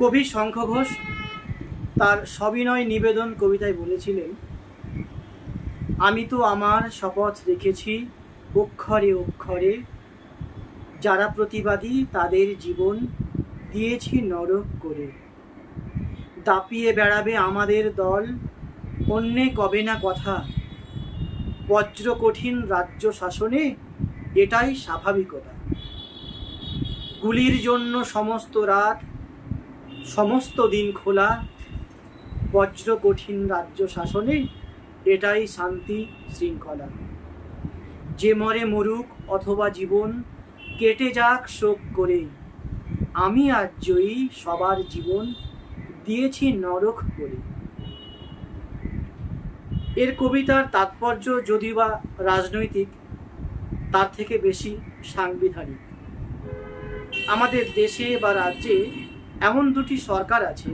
কবি শঙ্খ ঘোষ তার সবিনয় নিবেদন কবিতায় বলেছিলেন, আমি তো আমার শপথ রেখেছি অক্ষরে অক্ষরে, যারা প্রতিবাদী তাদের জীবন দিয়েছি নরক করে। দাপিয়ে বেড়াবে আমাদের দল, অন্যে কবে না কথা। বজ্র কঠিন রাজ্য শাসনে এটাই স্বাভাবিকতা। গুলির জন্য সমস্ত রাত সমস্ত দিন খোলা বজ্র কঠিন রাজ্য শাসনে এটাই শান্তি শৃঙ্খলা। যে মরে মরুক অথবা জীবন, কেটে যাক শোক করে। আমি আজ জয়ী সবার জীবন দিয়েছি নরক করে। এর কবিতার তাৎপর্য যদি বা রাজনৈতিক, তার থেকে বেশি সাংবিধানিক। আমাদের দেশে বা রাজ্যে এমন দুটি সরকার আছে,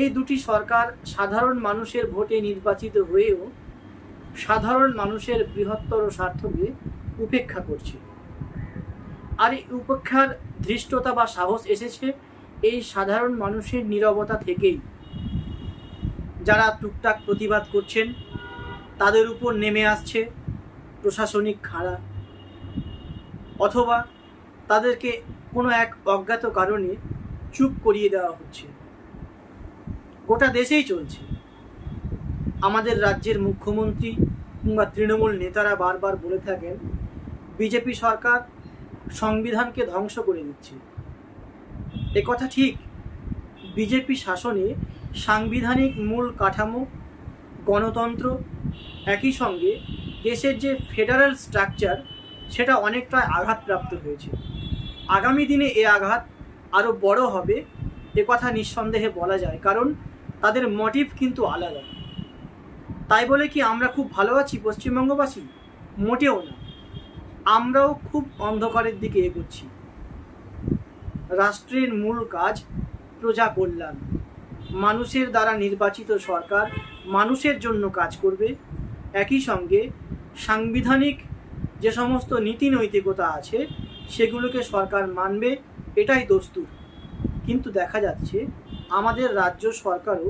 এই দুটি সরকার সাধারণ মানুষের ভোটে নির্বাচিত হয়েও সাধারণ মানুষের বৃহত্তর স্বার্থকে উপেক্ষা করছে। আর এই উপেক্ষার ধৃষ্টতা বা সাহস এসেছে এই সাধারণ মানুষের নীরবতা থেকেই। যারা টুকটাক প্রতিবাদ করছেন, তাদের উপর নেমে আসছে প্রশাসনিক খাড়া, অথবা তাদেরকে কোনো এক অজ্ঞাত কারণে চুপ করিয়ে দেওয়া হচ্ছে। গোটা দেশেই চলছে। আমাদের রাজ্যের মুখ্যমন্ত্রী কিংবা তৃণমূল নেতারা বারবার বলে থাকেন, বিজেপি সরকার সংবিধানকে ধ্বংস করে দিচ্ছে। এ কথা ঠিক, বিজেপি শাসনে সাংবিধানিক মূল কাঠামো, গণতন্ত্র একই সঙ্গে দেশের যে ফেডারেল স্ট্রাকচার, সেটা অনেকটা আঘাতপ্রাপ্ত হয়েছে। আগামী দিনে এ আঘাত আরও বড় হবে, এ কথা নিঃসন্দেহে বলা যায়। কারণ তাদের মোটিভ কিন্তু আলাদা। তাই বলে কি আমরা খুব ভালো আছি পশ্চিমবঙ্গবাসী? মোটেও না। আমরাও খুব অন্ধকারের দিকে এগোচ্ছি। রাষ্ট্রের মূল কাজ প্রজা কল্যাণ। মানুষের দ্বারা নির্বাচিত সরকার মানুষের জন্য কাজ করবে। একই সঙ্গে সাংবিধানিক যে সমস্ত নীতি নৈতিকতা আছে, সেগুলোকে সরকার মানবে এটাই দস্তুর। কিন্তু দেখা যাচ্ছে, আমাদের রাজ্য সরকারও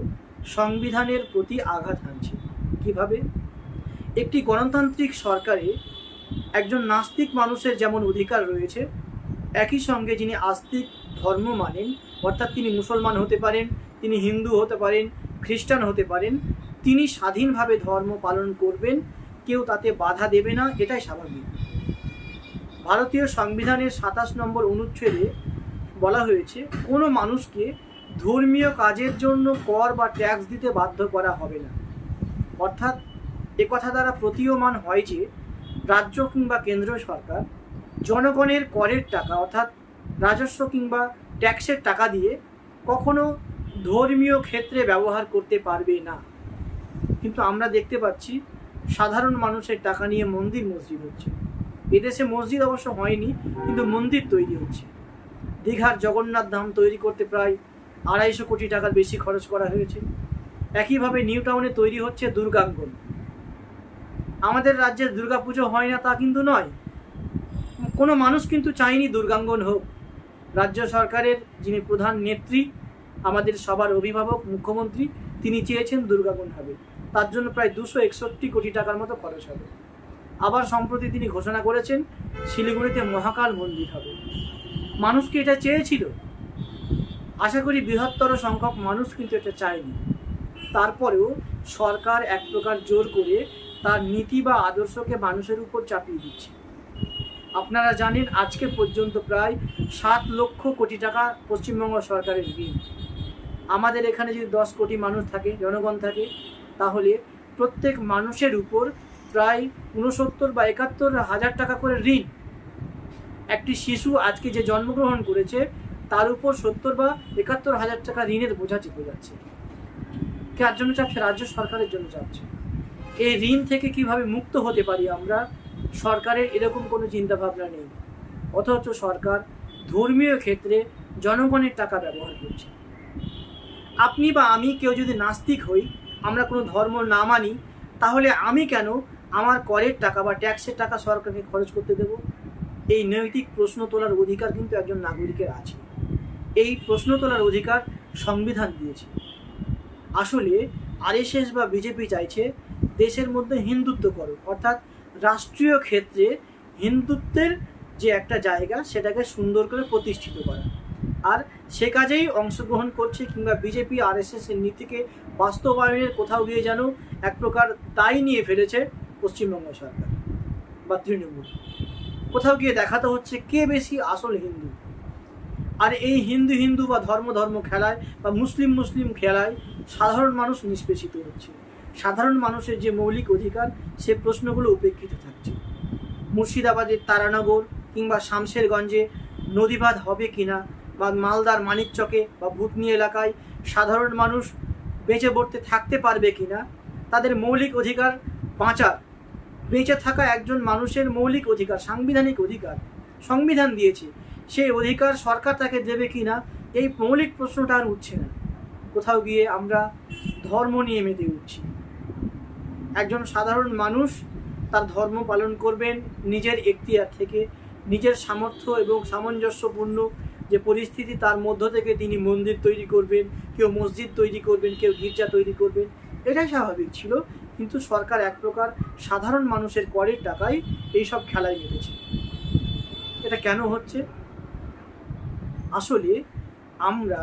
সংবিধানের প্রতি আঘাত হানছে। কীভাবে? একটি গণতান্ত্রিক সরকারে একজন নাস্তিক মানুষের যেমন অধিকার রয়েছে, একই সঙ্গে যিনি আস্তিক ধর্ম মানেন, অর্থাৎ তিনি মুসলমান হতে পারেন, তিনি হিন্দু হতে পারেন, খ্রিস্টান হতে পারেন, তিনি স্বাধীনভাবে ধর্ম পালন করবেন, কেউ তাতে বাধা দেবে না, এটাই স্বাভাবিক। ভারতীয় সংবিধানের সাতাশ নম্বর অনুচ্ছেদে বলা হয়েছে, কোনো মানুষকে ধর্মীয় কাজের জন্য কর বা ট্যাক্স দিতে বাধ্য করা হবে না। অর্থাৎ একথা দ্বারা প্রতীয়মান হয় যে, রাজ্য কিংবা কেন্দ্র সরকার জনগণের করের টাকা, অর্থাৎ রাজস্ব কিংবা ট্যাক্সের টাকা দিয়ে কখনো ধর্মীয় ক্ষেত্রে ব্যবহার করতে পারবে না। কিন্তু আমরা দেখতে পাচ্ছি, সাধারণ মানুষের টাকা নিয়ে মন্দির মসজিদ হচ্ছে। এদেশে মসজিদ অবশ্য হয়নি, কিন্তু মন্দির তৈরি হচ্ছে। দীঘার জগন্নাথ ধাম তৈরি করতে প্রায় আড়াইশো কোটি টাকার বেশি খরচ করা হয়েছে। একইভাবে নিউ টাউনে তৈরি হচ্ছে দুর্গাঙ্গন। আমাদের রাজ্যে দুর্গাপুজো হয় না তা কিন্তু নয়। কোনো মানুষ কিন্তু চায়নি দুর্গাঙ্গন হোক। রাজ্য সরকারের যিনি প্রধান নেত্রী, আমাদের সবার অভিভাবক, মুখ্যমন্ত্রী, তিনি চেয়েছেন দুর্গাঙ্গন হবে। তার জন্য প্রায় দুশো একষট্টি কোটি টাকার মতো খরচ হবে। আবার সম্প্রতি তিনি ঘোষণা করেছেন, শিলিগুড়িতে মহাকাল মন্দির হবে। মানুষ কি এটা চেয়েছিল? আশা করি বৃহত্তর সংখ্যক মানুষ কিন্তু এটা চায়নি। তারপরেও সরকার এক প্রকার জোর করে তার নীতি বা আদর্শকে মানুষের উপর চাপিয়ে দিচ্ছে। আপনারা জানেন আজকে পর্যন্ত প্রায় সাত লক্ষ কোটি টাকা পশ্চিমবঙ্গ সরকারের ঋণ। আমাদের এখানে যদি দশ কোটি মানুষ থাকে, জনগণ থাকে, তাহলে প্রত্যেক মানুষের উপর প্রায় উনসত্তর বা একাত্তর হাজার টাকা করে ঋণ একটি শিশু আজকে যে জন্মগ্রহণ করেছে, তার উপর সত্তর বা একাত্তর হাজার টাকা ঋণের বোঝা চেপে যাচ্ছে। কার জন্য চাপছে? রাজ্য সরকারের জন্য চাপছে। এই ঋণ থেকে কীভাবে মুক্ত হতে পারি আমরা? সরকারের এরকম কোনো চিন্তাভাবনা নেই। অথচ সরকার ধর্মীয় ক্ষেত্রে জনগণের টাকা ব্যবহার করছে। আপনি বা আমি কেউ যদি নাস্তিক হই, আমরা কোনো ধর্ম না মানি, তাহলে আমি কেন আমার করের টাকা বা ট্যাক্সের টাকা সরকারকে খরচ করতে দেব? এই নৈতিক প্রশ্ন তোলার অধিকার কিন্তু একজন নাগরিকের আছে। এই প্রশ্ন তোলার অধিকার সংবিধান দিয়েছে। আসলে আরএসএস বা বিজেপি চাইছে দেশের মধ্যে হিন্দুত্ব করো, অর্থাৎ রাষ্ট্রীয় ক্ষেত্রে হিন্দুত্বের যে একটা জায়গা, সেটাকে সুন্দর করে প্রতিষ্ঠিত করা। আর সে কাজেই অংশগ্রহণ করছে কিংবা বিজেপি আরএসএস এর নীতিকে বাস্তবায়নের কোথাও গিয়ে যেন এক প্রকার দায় নিয়ে ফেলেছে পশ্চিমবঙ্গ সরকার বা তৃণমূল। কোথাও গিয়ে দেখাতে হচ্ছে কে বেশি আসল হিন্দু। আর এই হিন্দু হিন্দু বা ধর্ম ধর্ম খেলায় বা মুসলিম মুসলিম খেলায় সাধারণ মানুষ নিষ্পেষিত হচ্ছে। সাধারণ মানুষের যে মৌলিক অধিকার, সে প্রশ্নগুলো উপেক্ষিত থাকছে। মুর্শিদাবাদের তারানগর কিংবা শামশেরগঞ্জে নদীবাঁধ হবে কিনা বা মালদার মানিকচকে বা ভুতনি এলাকায় সাধারণ মানুষ বেঁচে পড়তে থাকতে পারবে কিনা, তাদের মৌলিক অধিকার বাঁচার বেঁচে থাকা একজন মানুষের মৌলিক অধিকার, সাংবিধানিক অধিকার, সংবিধান দিয়েছে। সেই অধিকার সরকার তাকে দেবে কি না, এই মৌলিক প্রশ্নটা আর উঠছে না। কোথাও গিয়ে আমরা ধর্ম নিয়ে মেতে উঠছি। একজন সাধারণ মানুষ তার ধর্ম পালন করবেন নিজের এখতিয়ার থেকে, নিজের সামর্থ্য এবং সামঞ্জস্যপূর্ণ যে পরিস্থিতি, তার মধ্য থেকে তিনি মন্দির তৈরি করবেন, কেউ মসজিদ তৈরি করবেন, কেউ গির্জা তৈরি করবেন। এটাই স্বাভাবিক ছিল। কিন্তু সরকার এক প্রকার সাধারণ মানুষের করের টাকায় এইসব খেলায় মেতেছে এটা কেন হচ্ছে? আসলে আমরা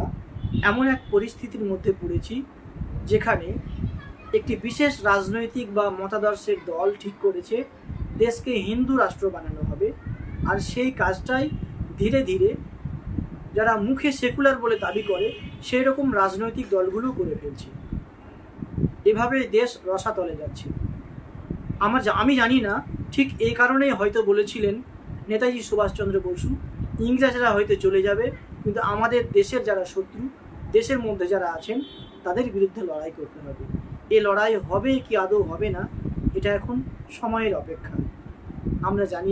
এমন এক পরিস্থিতির মধ্যে পড়েছি যেখানে একটি বিশেষ রাজনৈতিক বা মতাদর্শের দল ঠিক করেছে দেশকে হিন্দু রাষ্ট্র বানানো হবে আর সেই কাজটাই ধীরে ধীরে যারা মুখে সেকুলার বলে দাবি করে সেই রকম রাজনৈতিক দলগুলো করে ফেলছে। এভাবে দেশ রসাতলে যাচ্ছে। আমার আমি জানি না, ঠিক এই কারণেই হয়তো বলেছিলেন নেতাজি সুভাষচন্দ্র বসু, ইংরেজরা হয়তো চলে যাবে, কিন্তু আমাদের দেশের যারা শত্রু, দেশের মধ্যে যারা আছেন, তাদের বিরুদ্ধে লড়াই করতে হবে। এ লড়াই হবে কি আদৌ হবে না, এটা এখন সময়ের অপেক্ষা। আমরা জানি